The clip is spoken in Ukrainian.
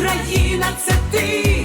Україна, це ти.